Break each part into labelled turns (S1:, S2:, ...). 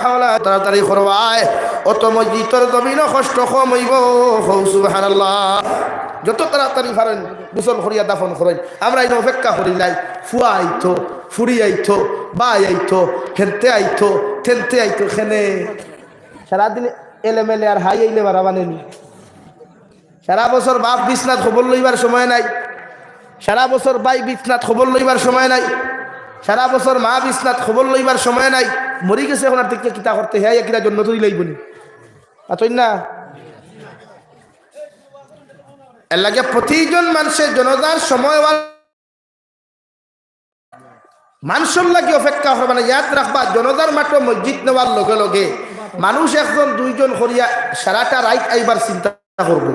S1: তাড়াতাড়ি করবায় অত মসজিদর জমিনও কষ্ট কম হইব। সুবহানাল্লাহ। যত তাড়াতাড়ি পারেন, গোসল করিয়া দাফন করেন। আমরা এই অপেক্ষা করি নাই। ফুয়া আইতো, ফুরি আইতো, বাই আইতো, খেলতে আইতো খেলতে আইতো খেনে। সারাদিন এলেমেলে আর হাই আইলে বাড়া বানেনি সারা বছর বাপ বিছনাথ খবর লইবার সময় নাই। সারা বছর বাই বিছনাথ খবর লইবার সময় নাই। সারা বছর মা বিছনাথ খবর লইবার সময় নাই। মরি গেছে এখন আর থেকে কিতা করতে হ্যাঁ কিনা জন্ম তুই লইব নি আতই না? এর লাগে প্রতিজন মানুষের জনতার সময় মানুষের লাগে অপেক্ষা করবে না ইয়াদ রাখবা জনতার মাত্র মসজিদ নেওয়ার লগে লগে মানুষ একজন, দুইজন করিয়া সারাটা রাইট আইবার চিন্তা করব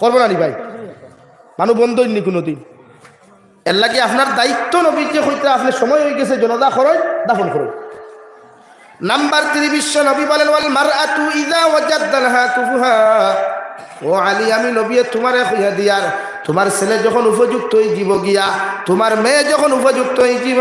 S1: করব না নি ভাই। মানুষ বন্ধ নি কোনোদিন। এর লাগে আপনার দায়িত্ব নবীকে হইতে আপনার সময় হয়ে গেছে, জনতা খরচ দাফন করুন। নাম্বার তিনি, বিশ্ব নবী বলেন ও আলী, আমি নবী তোমারে কইয়া দিয়ার তোমার ছেলে যখন উপযুক্ত হয়ে জীব গিয়া, তোমার মেয়ে যখন উপযুক্ত হয়ে জীব,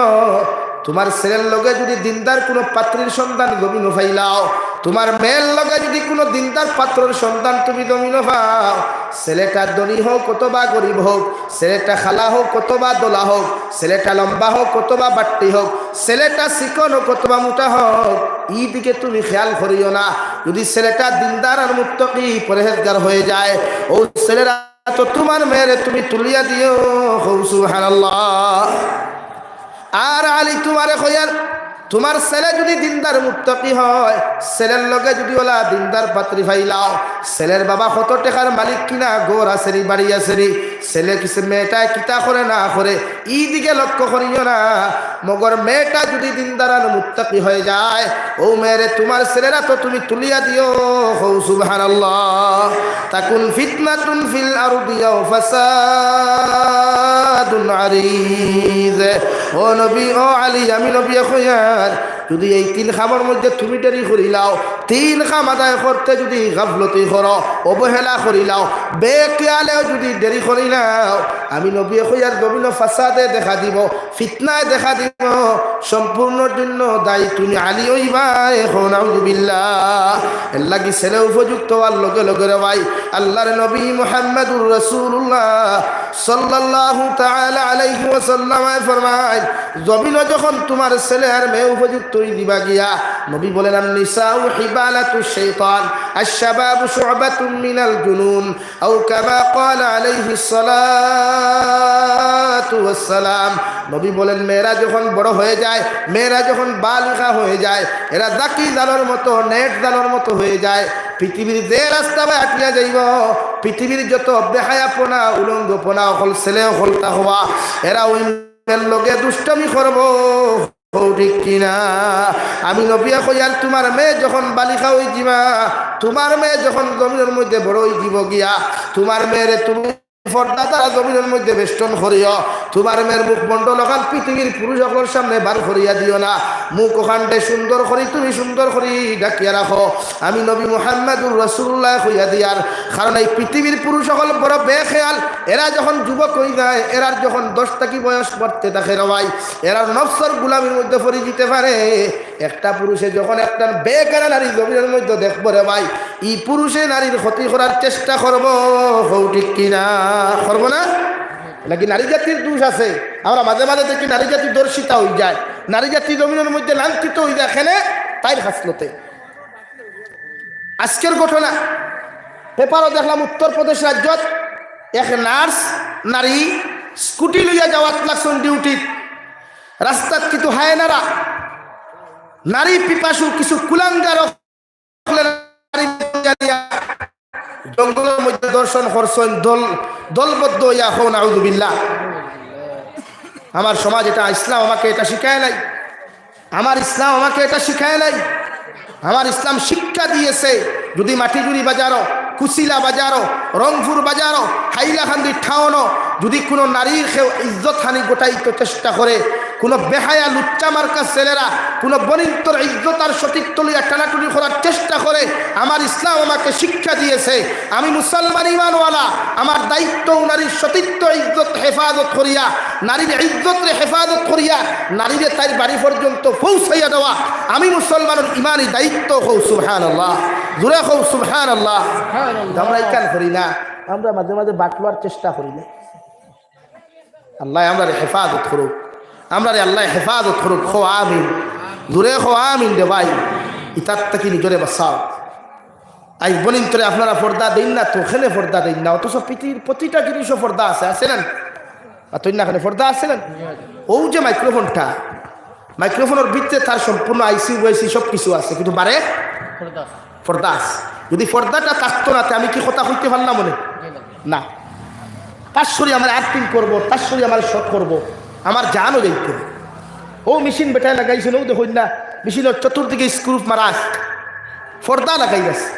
S1: তোমার ছেলের লগে যদি দিনদার কোনো পাত্রীর সন্তান গমিন ফাইলাও তোমার মেয়ের লগে যদি কোনো দিনদার পাত্রর সন্তান তুমি গমিন পাও ছেলেটা ধনী হোক কতবা গরিব হোক, ছেলেটা খালা হোক কতবা দোলা হোক, ছেলেটা লম্বা হোক কতবা বাট্টি হোক, ছেলেটা চিকন হোক কতবা মোটা হোক ই দিকে তুমি খেয়াল করিও না। যদি ছেলেটা দিনদার আর মুক্ত কি পরেহেজগার হয়ে যায়, ও ছেলেরা তো তোমার মেয়েরে তুমি তুলিয়া দিও। সুবহানাল্লাহ। আর আলী তোমারে কইয়ার তোমার ছেলে যদি দিনদার মুক্তকি হয়, ছেলের লগে যদি ওলা দিনদার পাত্রী ফাইলাও, ছেলের বাবা কত টাকার মালিক কিনা, গোর আসেরি বাড়ি আসেরি ছেলে কিছু মেয়েটা কিতা করে না করে ই দিকে লক্ষ্য করিও না। মগর মেয়েটা যদি দিনদার আর মুক্তকি হয়ে যায়, ও মেয়েরে তোমার ছেলেরা তো তুমি তুলিয়া দিও হৌ সুবহান তাকুন ফিতনাতুন ফিল আরদিয়াও ফাসাদুন আরিজ ও নবী, ও আলী, আমি নবী আর যদি এই তিন খামার মধ্যে তুমি দেরি করিলাও তিন খাম আদায় করতে যদি গাফলতি করো, অবহেলা করিলাও বেকিয়ালেও যদি দেরি করিলাও আমি নবী কইয়ার জমিন ফাসাদে দেখা দিব, ফিতনায় দেখা দিব সম্পূর্ণ জন্য দায়ী তুমি আলী ওইবা এখন আউজুবিল্লাহ এর লাগি ছেলে উপযুক্ত আর লগে লগে রে ভাই, আল্লাহর নবী মুহাম্মদুর রাসূলুল্লাহ সাল্লাল্লাহু তাআলা আলাইহি ওয়াসাল্লাম ফরমায় জমিন যখন তোমার ছেলে আর মেয়ে উপযুক্ত দিবা গিয়া। নবী বলেন নিসাউ হিবালাতু শাইতান আশ-শাবাবু মিনাল জুনুন, আও কামা আলাইহি সালাতু ওয়াসসালাম। নবী বলেন, মেয়েরা যখন বড় হয়ে যায়, মেয়েরা যখন বালিকা হয়ে যায়, এরা দাকি জালোর মতো, নেট জালোর মতো হয়ে যায়। পৃথিবীর যে রাস্তা বা আটলিয়া যাইব, পৃথিবীর যত বেহায়াপনা, উলঙ্গপনা, অকল ছেলে অকলতা হওয়া এরা ওই লগে দুষ্টমি করব। ঠিক কিনা? আমি নবিয়া কইয়াল তোমার মেয়ে যখন বালিকা হয়ে যাবা তোমার মেয়ে যখন জমিনের মধ্যে বড় হয়ে যাব গিয়া, তোমার মেয়েরে তুমি সামনে না। তুমি ডাকিয়া আমি নবী কারণ এই পৃথিবীর পুরুষ সকল বড় বেখেয়াল। এরা যখন যুবক হয়ে যায়, এরার যখন দশ টাকি বয়স পড়তে থাকে রবাই এরা নফসর মধ্যে পড়ে যেতে পারে। একটা পুরুষে যখন একটা বেকারা নারী জমিনের মধ্যে দেখব রে ভাই ই পুরুষে নারীর ক্ষতি করার চেষ্টা করব হৌ ঠিক কিনা? করব না? নাকি নারী জাতির দোষ আছে? আমরা মাঝে মাঝে দেখি নারী জাতি দর্শিতা হয়ে যায়। নারী জাতি জমিনের মধ্যে লাঞ্ছিত হয়ে যায় এখানে তাই হাসলতে আজকের ঘটনা। পেপারও দেখলাম, উত্তরপ্রদেশ রাজ্যত এক নার্স নারী স্কুটি লইয়া যাওয়াত লাগছেন ডিউটিত রাস্তাত কিন্তু হায়নারা, নারী পিপাসু কিছু কুলাঙ্গার জঙ্গলের মধ্যে দর্শন করছেন, দল, দলবদ্ধ ইয়া হন আউদুবিল্লাহ আমার সমাজ এটা ইসলাম আমাকে এটা শিখায় নাই। আমার ইসলাম আমাকে এটা শিখায় নাই। আমার ইসলাম শিক্ষা দিয়েছে। যদি মাটিজুরি বাজারো, কুশিলা বাজারো, রংপুর বাজারো, হাইলাকান্দি ঠাওনো, যদি কোনো নারীর কেউ ইজ্জত হানি গোটাইতে চেষ্টা করে কোনো বেহায়া লুচ্চা মার্কা ছেলেরা কোনো বনিন্তর ইজ্জত আর সতীত্ব লইয়া টানাটুনি করার চেষ্টা করে আমার ইসলাম আমাকে শিক্ষা দিয়েছে। আমি মুসলমান ইমানওয়ালা আমার দায়িত্ব নারীর সতীত্ব ইজ্জত হেফাজত করিয়া নারীর ইজ্জতরে হেফাজত করিয়া নারীরে তাই বাড়ি পর্যন্ত পৌঁছাইয়া দেওয়া। আমি মুসলমানের ইমানই দায়িত্ব হৌ সুবহান আল্লাহ জুড়ে হৌ সুবহান আল্লাহ আমরা ইকান করি না আমরা মাঝে মাঝে বাটলার চেষ্টা করি না। আল্লাহ আমরা হেফাজত করুক। আমরা রে আল্লাহ হেফাজত করুক খো আমিন। দূরে খো আমিন রে ভাই। ইতার থেকে নিজরে বাসাও আই বলিন তোরে আপনারা পর্দা দিন না তো খেলে পর্দা দিন না। অথচ পৃথিবীর প্রতিটা জিনিসও পর্দা আছে আছে না? আর তুই না খানে পর্দা আছে না? ও যে মাইক্রোফোনটা মাইক্রোফোনের ভিতরে তার সম্পূর্ণ আইসি ওয়াইসি সব কিছু আছে। কিন্তু বারে? পর্দা আছে। যদি পর্দাটা থাকতো না তে আমি কি কথা হইতে পারলাম মনে? না। তাশ্বরী আমার অ্যাক্টিং করব তাশ্বরী আমার শট করব। আমার জানও যাইতে ও মেশিন বেটায় লাগাইছিল ও দেখুন না মেশিনের চতুর্দিকে স্ক্রুপ মারা পর্দা লাগাই গেছে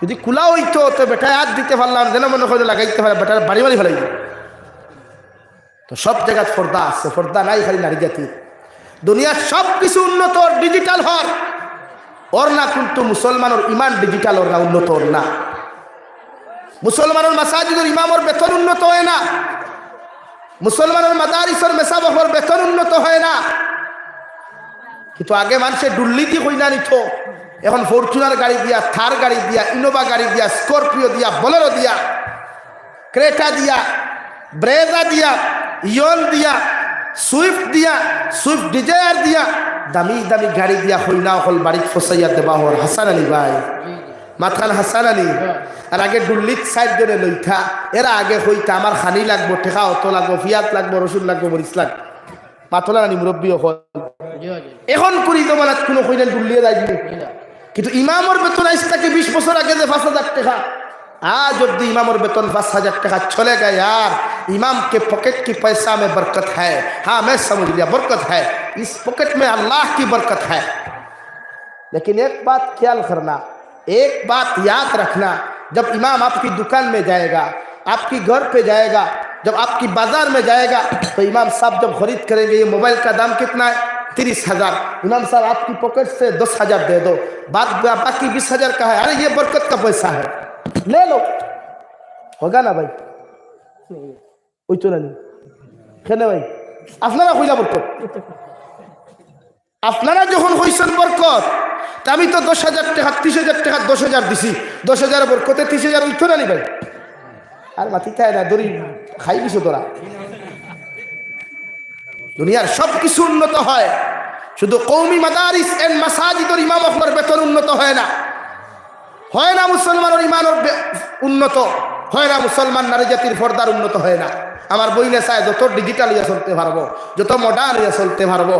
S1: যদি কুলা হইতো, তো বেটায় হাত দিতে পারলাম, যেন মনে করে লাগাইতে পারে বেটার বাড়ি বাড়ি ফেলাই তো সব জায়গায় ফর্দা আছে, ফর্দা নাই, খালি নারী জাতির দুনিয়ার সব কিছু উন্নত ডিজিটাল হর ওর না কিন্তু মুসলমানের ইমান ডিজিটাল ওর না উন্নত, ওর না। মুসলমানের মাসাজিদের ইমামর বেতন উন্নত হয় না। মুসলমানের মাদারিসর মেসাবহর বেতন উন্নত হয় না। কিন্তু আগে মানুষের দুর্নীতি হই না নিত। এখন ফরচুনার গাড়ি দিয়া, থার গাড়ি দিয়া, ইনোভা গাড়ি দিয়া, স্করপিও দিয়া, বলেরো দিয়া, ক্রেটা দিয়া, ব্রেজা দিয়া, ইয়ন দিয়া, সুইফট দিয়া, সুইফট ডিজায়ার দিয়া, দামি দামি গাড়ি দিয়া হই না হল বাড়িত ফসাইয়া দেবা হল হাসান আলী ভাই। মাথান হাসান আলী আর আগে দুর্লিত সাইড ধরে লইথা এরা আগে হইতা আমার খানি লাগবো ঠেকা অত লাগবো ফিয়াত লাগবো রসুন লাগবো মরিচ লাগ মাথলা আনি মুরব্বী হল এখন করি জমানাত কোনো কইলেন দুর্লিয়ে যাইনি কিন্তু ইমামর বেতন আইস তাকে বিশ বছর আগে যে পাঁচ হাজার টাকা आज अब्दी इमाम और बेतन पाँच हजार टका चलेगा यार इमाम के पॉकेट की पैसा में बरकत है हाँ मैं समझ लिया बरकत है इस पॉकेट में अल्लाह की बरकत है लेकिन एक बात ख्याल करना एक बात याद रखना जब इमाम आपकी दुकान में जाएगा आपकी घर पे जाएगा जब आपकी बाजार में जाएगा तो इमाम साहब जब खरीद करेंगे ये मोबाइल का दाम कितना है तीस हजार इमाम साहब आपकी पॉकेट से दस हजार दे दो बात बाकी बीस हजार का है अरे ये बरकत का पैसा है ले लो होगा ना भाई ওই তো নানি খেলে ভাই আপনারা কইলা বরকত আপনারা যখন হইছেন বরকত তা আমি তো দশ হাজার টাকা, ত্রিশ হাজার টাকা, দশ হাজার দিছি। দশ হাজার বরকতে ত্রিশ হাজার উঠতো নানি ভাই? আর মাতি খায় না, দড়ি খাই দিছো তোরা। দুনিয়ার সব কিছু উন্নত হয়। শুধু কৌমি মাদারিস এন্ড মাসাজিদর ইমাম আপনার বেতন উন্নত হয় না। হয় না মুসলমানের ইমানের উন্নত, হয় না মুসলমান নারী জাতির ফর্দার উন্নত হয় না। আমার বইনে চায়, যত ডিজিটাল ইয়ে চলতে পারব, যত মডার্ন ইয়ে চলতে পারব,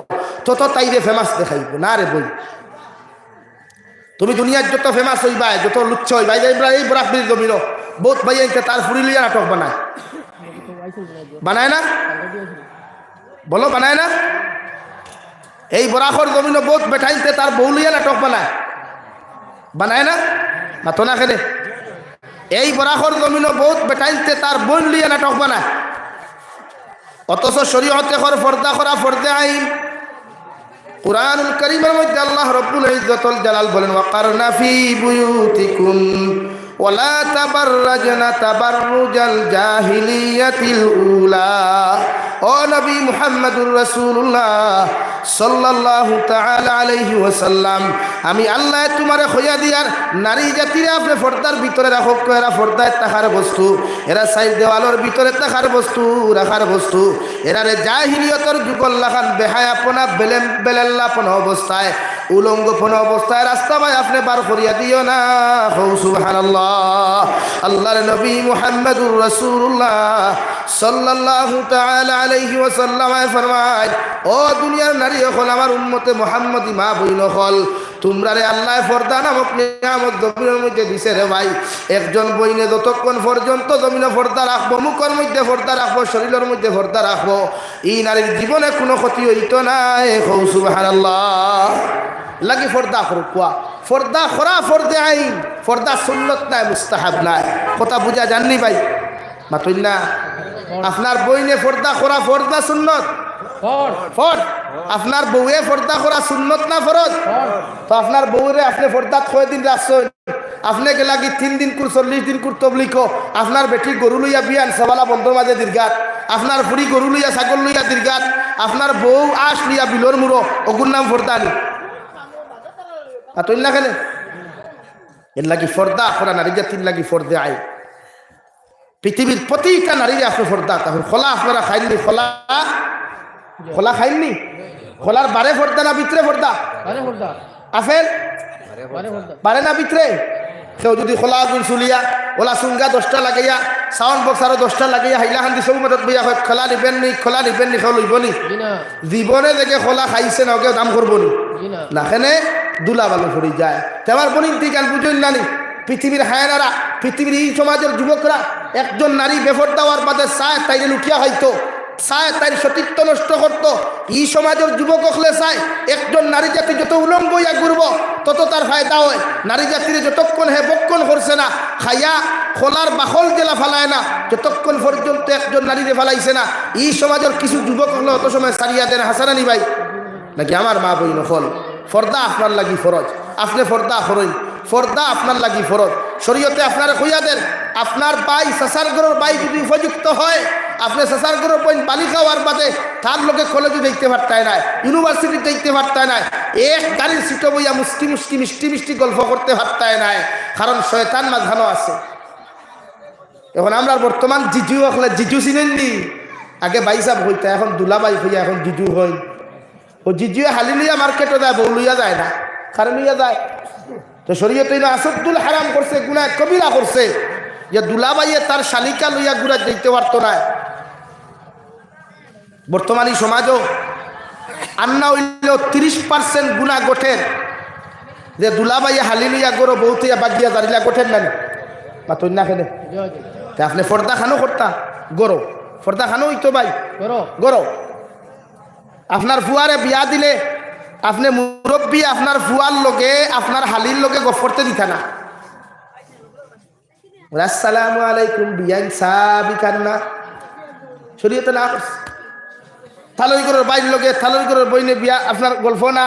S1: তত তাইরে ফেমাস দেখাইব। না রে বই। তুমি দুনিয়ার যত ফেমাস হইবা, যত লুচ্ছ হইবা, এই বরাক বিল জমিল বহুত ভাই তার ফুরি লিয়া নাটক বানায়। বানায় না? বলো, বানায় না? এই বরাকর জমিন বহুত বেঠাইতে তার বৌলিয়া নাটক বানায়। বানায় না? মাতো না খেলে এই বরাকর জমিন বহুত বেটাইতে তার বোন লিয়ে নাটক বানায়। অথচ শরীয়তে কর ফর্দা করা ফর্দে আইন। কুরআনুল করিমের মধ্যে আল্লাহ রব্বুল ইজ্জতুল জালাল বলেন ওয়াকারনা ফি বুয়ুতিকুম ওয়ালা তাবাররাজনা তাবাররুজাল জাহিলিয়াতিল উলা। ও নবী মুহাম্মদুর রাসূলুল্লাহ সাল্লাল্লাহু তাআলা আলাইহি ওয়াসাল্লাম, আমি আল্লাহ তোমারে হইয়া দিয়ার নারী জাতিরে আপনি পর্দার ভিতরে রাখো, এরা পর্দায় তাহার বস্তু, এরা সাইড দেওয়ালের ভিতরে তাহার বস্তু, রাখার বস্তু এরা জাহিলিয়তর যুগল লাখান বেহায়াপনা বেলেন বেলেল্লাপন অবস্থায়। উলঙ্গপন অবস্থায় রাস্তা ভাই আপনি বার করিয়া দিও না। হৌ সুবহানাল্লাহ। আল্লাহর নবী মুহাম্মদুর রাসূলুল্লাহ সাল্লাল্লাহু তাআলা আলাইহি ওয়াসাল্লাম ফরমায়, ও দুনিয়ার নারী হল আমার উম্মতে মুহাম্মদি মা বইন হল তোমরা রে আল্লাহ ফর্দা নামক নিয়ামত জমিনের মধ্যে দিছে রে ভাই। একজন বইনে যতক্ষণ পর্যন্ত জমিনে ফর্দা রাখব, মুখের মধ্যে ফর্দা রাখব, শরীরের মধ্যে ফর্দা রাখব, এই নারীর জীবনে কোনো ক্ষতি হইতো না। হৌ সুবহানাল্লাহ। লাগি ফর্দা করো কোয়া। ফর্দা খরা ফর্দে আইন, ফর্দা সুন্নত নাই, মুস্তাহাব নাই। কথা বুঝা জাননি ভাই? মাতুল না? আপনার বইনে ফর্দা করা ফর্দা সুন্নত? আপনার বউয়ে ফর্দা করা সুন্নত না ফরজ? তো আপনার বউরে আপনি ফর্দাত কয় দিন রাখছেন? আপনি গেলা কি তিন দিন কুর চল্লিশ দিন কুর তবলিক? আপনার বেটি গরু লইয়া বিয়ান সবালা বন্ধর মাঝে দীর্ঘাত। আপনার ফুরি গরু লইয়া ছাগল লইয়া দীর্ঘাত। আপনার বউ আশ লইয়া বিলর মুড়ো অগুর নাম ফর্দানি আর তৈল না খেলে এর লাগি ফর্দা করা নারী জাতির লাগি ফর্দে আয় পৃথিবীর প্রতিটা নারীরে আপনি ফর্দা তখন খোলা আপনারা খাইননি খোলা খোলা খাইননি খোলার বারে ফর্দা না ভিতরে ফর্দা আফেল
S2: বারে
S1: না ভিতরে কেউ যদি খোলা আগুন চুলিয়া ওলা চুঙ্গা দশটা লাগাইয়া সাউন্ড বক্স আরও দশটা লাগাইয়া হাইলা খান্দি সব মদত বইয়া হয় খোলা নিবেন নি খোলা নিবেন নি খেয়ে লইব নি? জীবনে দেখে খোলা খাইছে না ওকে দাম করব নি?
S2: না
S1: নাখানে দুলা বালু ফুরি যায়। তেমার বনিন তুই গান বুঝুন নানি। পৃথিবীর হায়নারা পৃথিবীর এই সমাজের যুবকরা একজন নারী বেফর দেওয়ার বাদে চায় তাইরে লুকিয়া হইতো চায় তাই সতীত্ব নষ্ট করতো। এই সমাজের যুবক হলে চায়, একজন নারী জাতি যত উলঙ্গ হইয়া ঘুরব তত তার ফায়দা হয়। নারী জাতির যতক্ষণ হে বক্ষণ করছে না খাইয়া খোলার বাখল জেলা ফালায় না, যতক্ষণ পর্যন্ত একজন নারীরে ফালাইছে না। এই সমাজের কিছু যুবক হলে অত সময় সারিয়া দেন হাসানানি ভাই। নাকি আমার মা বই নকল ফর্দা আপনার লাগি ফরজ আপনি ফর্দা হরই ফর্দা আপনার লাগি ফরজ শরীয়তে আপনার দেন আপনার বাই সাসার গরুর বাই যদি উপযুক্ত হয়, আপনি সাসার গরুর বই বালি খাওয়ার বাদে তার লোকে কলেজে দেখতে পারতায় না ইউনিভার্সিটি দেখতে পারতায় না, এক গাড়ির সিটো বইয়া মুষ্টি মুষ্টি, মিষ্টি মিষ্টি গল্প করতে পারতায় না, কারণ শয়তান মাঝখানো আছে। এখন আমরা বর্তমান জিজু হলে জিজু চিনেননি আগে বাইসাব হইতা, এখন দুলাবাই হইয়া এখন জিজু হয় ও জিজুয়ে হালি লইয়া মার্কেটে যায়, বউ যায় না কারণ লইয়া যায়। তো শরীয়তে না আসদ্দুল হারাম করছে গুণা কবিরা করছে। যে দুলাবাইয়ে তার শালিকা লইয়া গুড়া যেতে পারতো না। বর্তমানে সমাজও আন্না হইলেও তিরিশ পার্সেন্ট গুণা গঠেন। যে দুলাবাইয়ে হালি লইয়া গরো বহুতিয়া বাগিয়া দাঁড়িলা গঠেন না বা তৈরি না খেলে। তা আপনি ফর্দা খানো করতা? গরো। ফর্দা খানো হইতো ভাই?
S2: করো
S1: গরো। আপনার ফুয়ারে বিয়া দিলে আপনি মুরব্বী, আপনার ফুয়ার লোকে, আপনার হালির লোকে গপ করতে দিতা না। আসসালামু আলাইকুম বিয়ান সাবি কান্না শরীয়তে না থালই করার বাইর লোকে থালই করার বইনে বিয়া, আপনার গল্প না,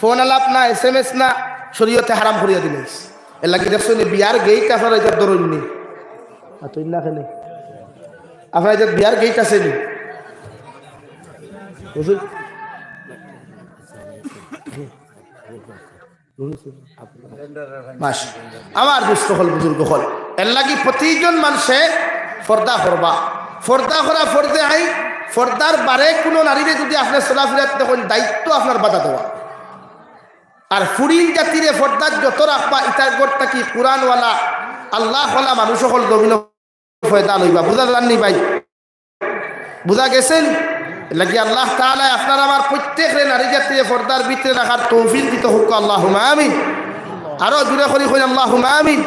S1: ফোন আলাপ না, এস এম এস না, শরীয়তে হারাম করিয়া দিলে। এর লাগি দেখছ বিয়ার গেইট আপনার এটা ধরুন নি। তুই না খেলে আপনার এটা বিয়ার গেইট আছে নি। হুজুর আমার দুষ্ট হল, বুজুর্গ হল। এর লাগি প্রতিজন মানুষে ফর্দা করবা। ফর্দা করা ফর্দে আই, ফর্দার বারে কোনো নারীরে যদি আপনার চলাফেরা তখন দায়িত্ব আপনার বাধা দেওয়া। আর ফুরিন জাতিরে ফর্দার যত রাখবা ইটার গড়টা কি কোরআনওয়ালা আল্লাহ হলা মানুষ হল গভীর বুঝা জাননি ভাই? বুঝা গেছেন? লাগি আল্লাহ তাহলে আপনার আমার প্রত্যেকের নারী জাতিরে পর্দার ভিতরে রাখার তৌফিল দিতে হোক আল্লাহ আমিন। আরও জুড়ে করি হই আল্লাহ আমিন।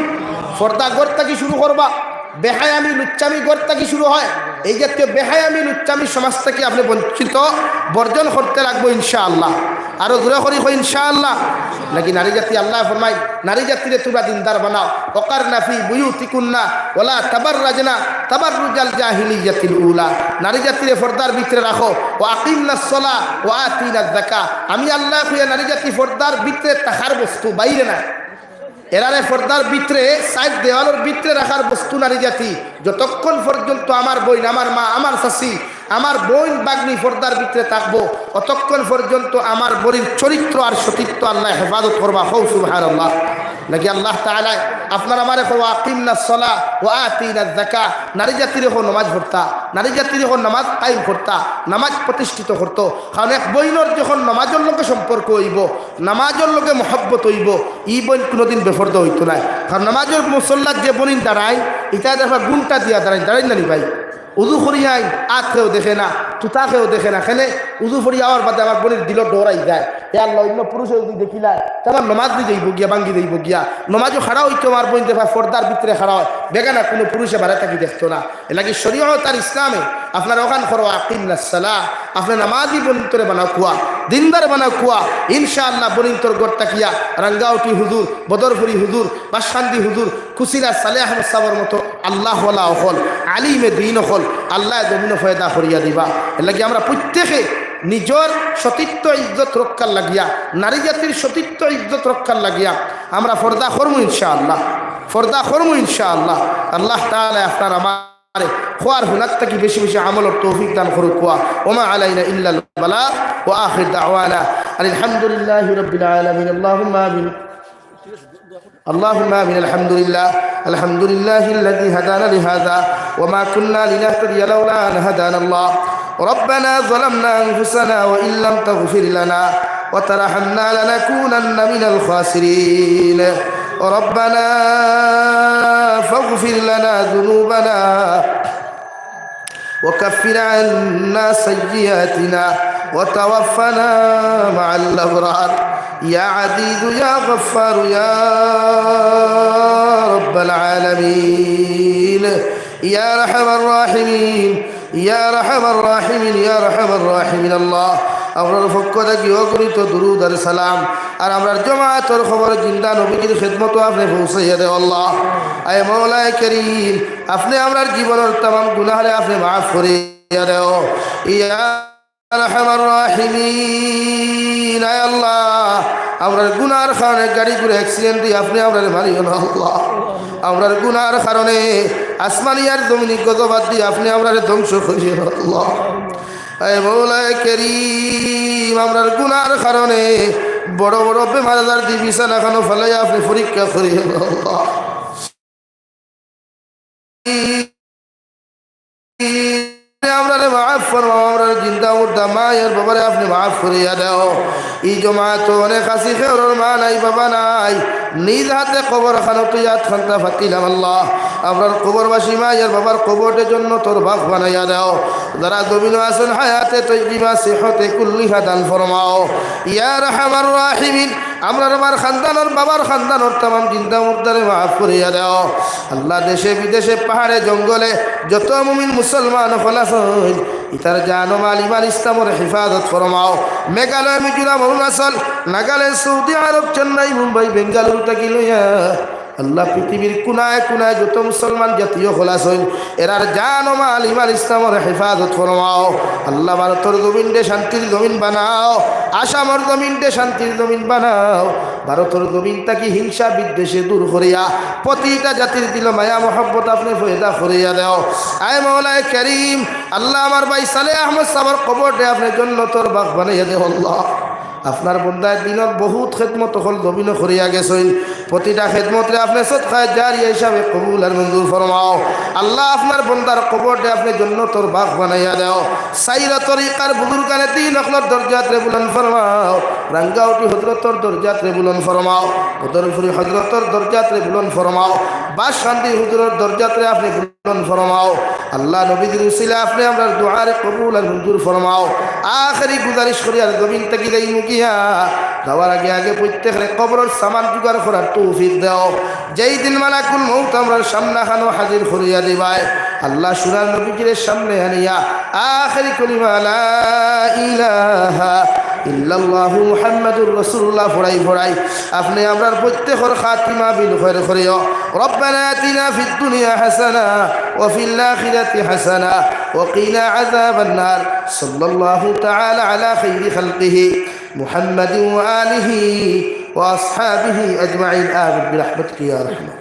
S1: পর্দা গড়টা কি শুরু করবা? বেহায়ামি লুচ্চামি গড়টা কি শুরু হয়। এই জাতীয় বেহায়ামি লুচ্চামি সমাজ থেকে আপনি বঞ্চিত বর্জন করতে রাখব ইনশাআল্লাহ। আরও দূরে করি কই ইনশাআল্লাহ। নাকি নারী জাতি, আল্লাহ ফরমাই, নারী জাতিরে তোমরা দিনদার বানাও। অকার নাফি বুয়ুতিকুন্না, ওলা তাবার রাজনা তাবার রুজাল জাহিলিয়াতিল উলা। নারী জাতিরে ফর্দার ভিতরে রাখো। ও আকিমনা সলা ও আতিনা দেখা আমি আল্লাহ খুঁয়া নারী জাতি ফর্দার ভিতরে তাহার বস্তু বাইরে না। এরারে ফর্দার ভিতরে সাইড দেওয়ালের ভিতরে রাখার বস্তু নারী জাতি। যতক্ষণ পর্যন্ত আমার বইন আমার মা, আমার শাশি, আমার বোন, বাগ্নি ফর্দার ভিতরে থাকব, অতক্ষণ পর্যন্ত আমার বড়ির চরিত্র আর সতীত্ব আল্লাহ হেফাজত করবা। হৌ সুবাহ আল্লাহ নাকি আল্লাহ তাআলা আপনার আমার এখন আকিমনা সলা ও আতিনা জাকা নারী জাতির এখন নামাজ পড়তা, নারী জাতির এখন নামাজ কায়েম করতা, নামাজ প্রতিষ্ঠিত করতো। কারণ এক বইনর যখন নামাজের লোকে সম্পর্ক হইব, নামাজের লোকে মহব্বত হইব ই বইন কোনোদিন বেফর্দ হইতো না কারণ নামাজের মুসল্লার যে বনিন দাঁড়ায়, এটা দেখা গুণটা দিয়া দাঁড়াই দাঁড়াই নানি ভাই? উদু ফরিয়াই আখ খেয়েও দেখে না তুতা খেয়েও দেখে না, খেলে উজু ফরি আওয়ার বাদে আমার বোনের দিল দৌড়াই যায়। এ আল্লাহ, অন্য পুরুষে যদি দেখিলা তোমার নমাজ দিয়ে যাইব গিয়া, ভাঙ্গি যাইব গিয়া। নমাজও খাড়া হইতো আমার বোন দেখা ফর্দার ভিতরে খাড়া হয়। বেগানা কোনো পুরুষে বাড়া থাকি দেখতো না। এলাকি শরীয় তার ইসলামে আপনার ওখান করো আকিম সালাহ আপনার নামাজি বনিন্তরে বানাও কুয়া, দিনদার বানাও কুয়া, ইনশাআল্লাহ বনিন্তর গড়টা কিয়া, রাঙ্গাউটি হুজুর, বদরপুরি হুজুর বাসান্দি হুজুর খুশিরা সালে আহমদ সাবর মতো আল্লাহ অকল আলিমে দিন অকল আল্লাহ জমিন ফয়দা করিয়া দিবা। এর লাগি আমরা প্রত্যেকে নিজর সতীত্ব ইজ্জত রক্ষার লাগিয়া, নারী জাতির সতীত্ব ইজ্জত রক্ষার লাগিয়া আমরা ফর্দা করমু ইনশাআল্লাহ, ফর্দা করমু ইনশাআল্লাহ। আল্লাহ তাআলা আপনার আমার খোয়ার হুনার থেকে বেশি বেশি আমলের তৌফিক দান করুক কোয়া ওমা আলাইনা ইল্লাল বালা ও আখির দাওয়ানা আলহামদুলিল্লাহি রাব্বিল আলামিন আল্লাহুম্মা আমিন اللهم امين الحمد لله الحمد لله الذي هدانا لهذا وما كنا لنهتدي لولا ان هدانا الله ربنا ظلمنا انفسنا وان لم تغفر لنا وترحمنا لنكونن من الخاسرين ربنا فاغفر لنا ذنوبنا وكفر عنا سيئاتنا وتوفنا مع الأبرار يا عزيز يا غفار يا رب العالمين يا رحم الراحمين يا رحم الراحمين يا رحم الراحمين الله আমরার পক্ষ থেকে অগণিত দুরুদ আর সালাম আর আমরার জমাতর খবর জিন্দা নবীজির খেদমত আপনি পৌঁছাইয়া দে আল্লাহ। আয় মৌলায় করিম, আপনি আমরার জীবনের তাম গুনাহরে আপনি মাফ করিয়া দেও। ইয়া আরহামার রাহিমিন, আয় আল্লাহ, আমরার গুনার কারণে গাড়ি করে অ্যাক্সিডেন্ট দিয়ে আপনি আমরার মারিও না আল্লাহ। আমরার গুনার কারণে আসমানিয়ার দমিনী গতবাদ দিয়ে আপনি আমরার ধ্বংস করিয়ে আল্লাহ। আয় মৌলায় করিম, আমরার গুনার কারণে বড় বড় বেমার আজার দিয়ে বিছানা খানো ফেলাই আপনি পরীক্ষা আল্লাহ আমরা আপনি এই জমাত অনেক মা নাই, বাবা নাই। নিজ হাতে কবর খানো তুই হাত খান্তা ফাতিলাম আল্লাহ। আপনার কবরবাসী মায়ের বাবার কবরের জন্য তোর বাপ বানাইয়া দাও। যারা জমিন আছেন, হায়াতে তৈরিমা সেহতে কুল্লিহা দান ফরমাও। ইয়ার হামার রাহিমিন, আমরা আমার খানদানোর বাবার খানদানোর তাম চিন্তা মুদ্দারে মাফ করিয়া দাও। আল্লাহ দেশে বিদেশে পাহাড়ে, জঙ্গলে যত মুমিন মুসলমান ফলাফল ইতার জানো মাল ইমান ইসলামর হেফাজত ফরমাও। মেঘালয়, মিজোরাম, অরুণাচল, নাগাল্যান্ড, সৌদি আরব, চেন্নাই, মুম্বাই, বেঙ্গালুরু থাকি লইয়া আল্লাহ পৃথিবীর কোনায় কোনায় যত মুসলমান জাতীয় খোলাস হইল, এরার জান মাল ইমান ইসলামর হেফাজত ফরমাও। আল্লাহ ভারতের জমিনডে শান্তির জমিন বানাও আসামর জমিনডে শান্তির জমিন বানাও। ভারতের জমিন তাকি হিংসা বিদ্বেষে দূর করিয়া, প্রতিটা জাতির দিল মায়া, মোহাব্বত আপনি ফয়দা করিয়া দেও। আয় মৌলায় করিম, আল্লাহ আমার ভাই সালে আহমদ সাবার কবর দে আপনি জন্য তোর বাঘ বানাইয়া দেও আল্লাহ। আপনার বন্ধায় দিনত বহুত খেদমত হল দমিন করিয়া গেছেন প্রতিটা খেদমতরে আপনি সৎকায় জারিয়া হিসাবে কবুল আর মঞ্জুর ফরমাও আল্লাহ আপনার বন্দার কবরটে আপনি জন্য তোর বাঘ বানাইয়া দেও। সাইরা তরিকার বুজুর্গানে তিন অখলর দরজাত্রে বুলন ফরমাও রাঙ্গাউটি হজরতর দরজাত্রে বুলন ফরমাও বদরপুরি হজরতর দরজাত্রে বুলন ফরমাও বাস শান্তি হুজুরের দরজাত্রে আপনি বুলন ফরমাও। আল্লাহ নবীদের উসিলা আপনি আমরা দোয়ারে কবুল আর মঞ্জুর ফরমাও। আখেরি গুজারিশ করি আর জমিন থেকে যাই মুখিয়া যাওয়ার আগে আগে প্রত্যেকের কবরের সামান জোগাড় করার তৌফিক দাও। যেই দিন মালাকুল মৌত আমরা সামনা খানো হাজির করিয়া দিবাই আল্লাহ সুরার নবীজির সামনে আনিয়া আখেরি কলিমা ইলাহা ইল্লাল্লাহু মুহাম্মাদুর রাসূলুল্লাহ, ফড়াই ফড়াই। আপনি আমরার প্রত্যেকের খাতিমা বিল খৈর করিও রব্বানা আতিনা ফিদ দুনিয়া হাসানা ওয়া ফিল আখিরাতি হাসানা ওয়া কিনা আযাবান নার। সাল্লাল্লাহু তাআলা আলা খাইরি খালকিহি মুহাম্মাদিন ওয়া আলিহি ওয়া আসহাবিহি আজমাইন। আমিন। বিরহমাতিকা ইয়া রাহমান